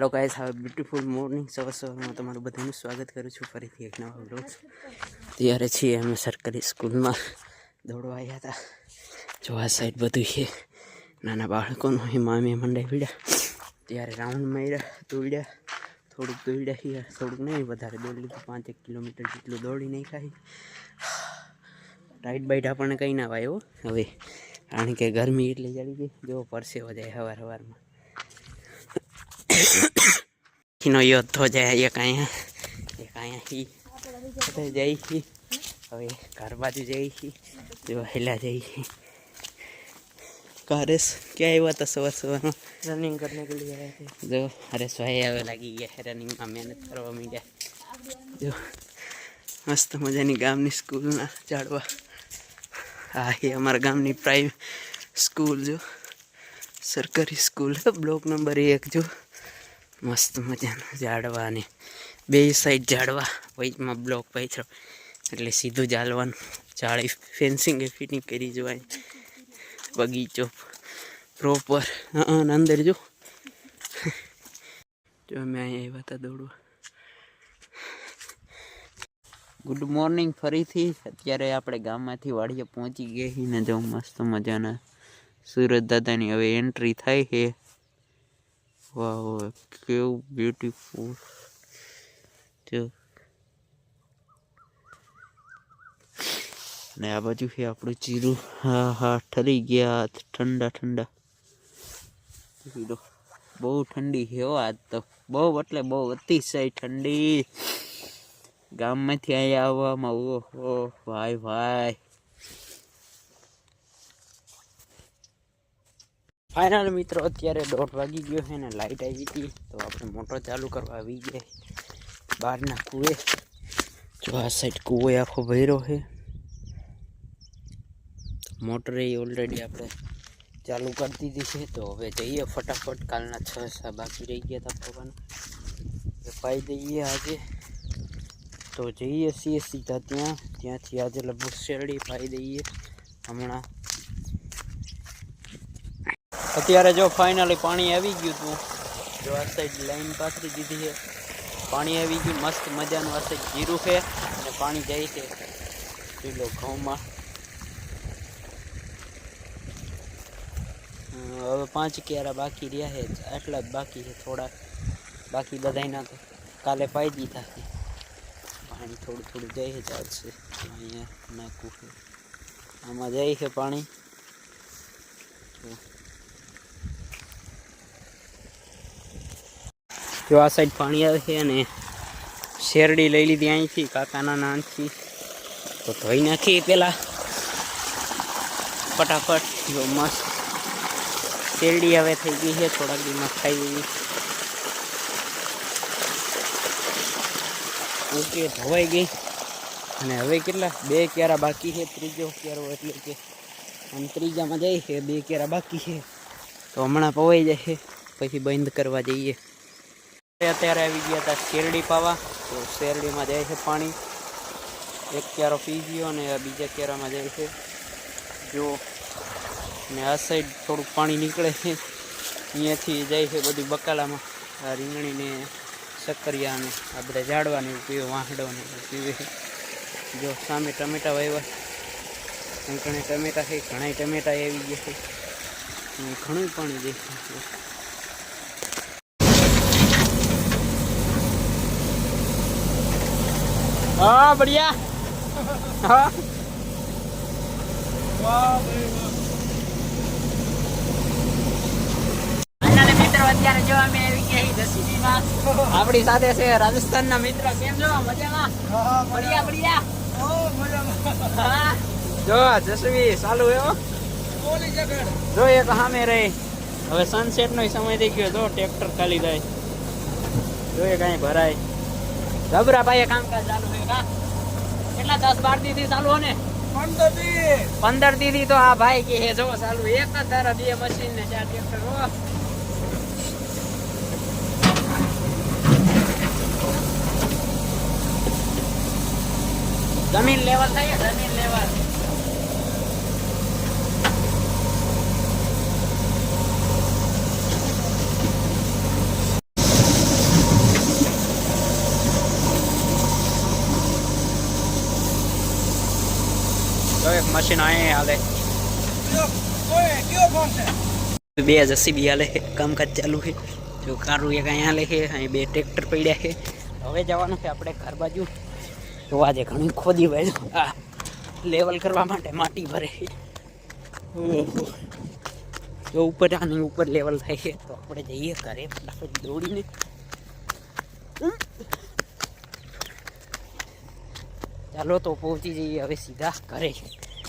Hello guys હવે beautiful morning સવાર સવારમાં તમારું બધાનું સ્વાગત કરું છું. ફરીથી એક નવા બ્લોગ ત્યારે છીએ અમે સરકારી સ્કૂલમાં. દોડવા આવ્યા હતા. જો આ સાઈડ બધું છે. નાના બાળકોનું એ મામી મંડાઈ પીડ્યા. ત્યારે રાઉન્ડ માર્યા, દોડ્યા. થોડુંક દોડ્યા છીએ. થોડુંક નહીં, વધારે દોડી લીધું. પાંચ એક કિલોમીટર જેટલું દોડી નહીં ખાઈ રાઈટ બાઈટ આપણને કંઈ ના વાયો હવે, કારણ કે ગરમી એટલી જડી ગઈ. જો પરસેવો જાય સવાર સવારમાં નો યોદ્ધો જાય એક અહીંયા એક અહીંયા હી બધે જાય હી હવે ઘર બાજુ જાય હી જો હેલા જાય હી કારેસ ક્યાં આવ્યા હતા સવાર સવારમાં रनिंग करने के लिए आए थे જો હરેશ ભાઈ હવે લાગી ગયા રનિંગમાં મહેનત કરવા માંડ્યા જો મસ્ત મજાની ગામની સ્કૂલના ઝાડવા આ એ અમારા ગામની પ્રાઇમ સ્કૂલ જો સરકારી સ્કૂલ બ્લોક નંબર એક જો મસ્ત મજાના ઝાડવા બે સાઈડ ઝાડવા વચમાં બ્લોક પાથરો એટલે સીધું ચાલવાનું જાળી ફેન્સિંગ એ ફિટિંગ કરી જોવાય. બગીચો પ્રોપર અંદર જો. જો અમે અહીંયા આવ્યા હતા દોડવા. ગુડ મોર્નિંગ ફરીથી. અત્યારે આપણે ગામમાંથી વાડીએ પહોંચી ગઈ ને જો મસ્ત મજાના. સુરત દાદાની હવે એન્ટ્રી થાય છે. વાહ કેવું બ્યુટીફુલ અને આ બાજુ છે આપણું જીરું હા હા, ઠરી ગયા ઠંડા ઠંડા. બહુ ઠંડી છે આજ તો. બહુ એટલે બહુ અતિશય ઠંડી. ગામમાંથી અહીંયા આવવામાં, ઓહો, ભાઈ ભાઈ. ફાઇનલ મિત્રો, અત્યારે દોઢ વાગી ગયો છે ને લાઇટ આવી હતી, તો આપણે મોટર ચાલુ કરવા આવી ગયા બહારના કૂએ જો આ સાઈડ કૂવો આખો ભર્યો છે. મોટર એ ઓલરેડી આપણે ચાલુ કરી દીધી છે, તો હવે જઈએ ફટાફટ. કાલના છ બાકી રહી ગયા હતા પપ્પાના પાઈ દઈએ આજે. તો જઈએ છીએ સીધા ત્યાં, ત્યાંથી આજે લગભગ શેરડી પાઈ દઈએ હમણાં. અત્યારે જો ફાઇનલી પાણી આવી ગયું હતું. જો આ સાઈડ લાઈન પાથરી દીધી છે. પાણી આવી ગયું, મસ્ત મજાનું આ સાઈડ જીરું છે અને પાણી જાય છે. લીલો ઘઉંમાં. હવે પાંચ ક્યારા બાકી રહ્યા છે. આટલા જ બાકી છે થોડા બાકી બધાયના તો કાલે પાઈ દીધા છે પાણી થોડું થોડું જાય છે, ચાલશે. અહીંયા નાખવું છે. આમાં જાય છે પાણી. જો. આ સાઈડ પાણી આવે છે અને શેરડી લઈ લીધી અહીંથી, કાકાના નાનથી. તો ધોઈ નાખીએ પહેલાં. ફટાફટ, જો મસ્ત. શેરડી હવે થઈ ગઈ છે, થોડાક દીમાં ખાઈ ગઈ ઓકે, ધોવાઈ ગઈ. અને હવે કેટલા? બે ક્યારા બાકી છે, ત્રીજો ક્યારો એટલે કે આમ ત્રીજામાં જાય છે, બે ક્યારા બાકી છે. તો હમણાં પવાઈ જશે, પછી બંધ કરવા જઈએ. અત્યારે આવી ગયા હતા શેરડી પાવા. તો શેરડીમાં જાય છે પાણી. એક ક્યારો પી ગયો અને બીજા ક્યારામાં જાય છે. જો, ને આ સાઈડ થોડુંક પાણી નીકળે છે. અહીંયાથી જાય છે બધું બકાલામાં. આ રીંગણીને શક્કરિયા ને આ બધા ઝાડવાને પીવે વાંહડોને પીવે. જો, સામે ટમેટા વાવ્યા. કંકણે ટમેટા છે ઘણા ટમેટા આવી ગયા છે. અને ઘણું પાણી જાય છે. હા બઢિયા. હા. ફાઇનલી અત્યારે જો અમે આવી ગયા છીએ દસીમાં આપણી સાથે છે રાજસ્થાનના મિત્ર. કેમ છો? મજામાં? બઢિયા બઢિયા. જો જસવી ચાલુ એવો જો એક સામે રહી. હવે સનસેટ નો સમય થઈ ગયો જો ટ્રેક્ટર ખાલી થાય. જો એ કઈ ભરાય. ગભરા ભાઈ કામકાજ ચાલુ છે કા કેટલા દસ બાર દીધી ચાલુ ને? પંદર દી. દીધી તો આ ભાઈ કે હે જો ચાલુ એક જ ધારા બે મશીન ને ચાર ટ્રેક્ટર હો? જમીન લેવલ થઈ જમીન લેવલ જો એક મશીન આયે હાલે. બે જસીબી હાલે કામકાજ ચાલુ છે. જો કારું એક અહીંયા હાલે છે અહીં બે ટ્રેક્ટર પડ્યા છે. હવે જવાનું છે આપણે ઘર બાજુ. તો આજે ઘણું ખોદી ભાઈ આ લેવલ કરવા માટે માટી ભરે છે. જો ઉપર આની ઉપર લેવલ થાય છે તો આપણે જઈએ ઘરે ફટાફટ દોડીને. ચાલો તો પહોંચી જઈએ હવે સીધા ઘરે.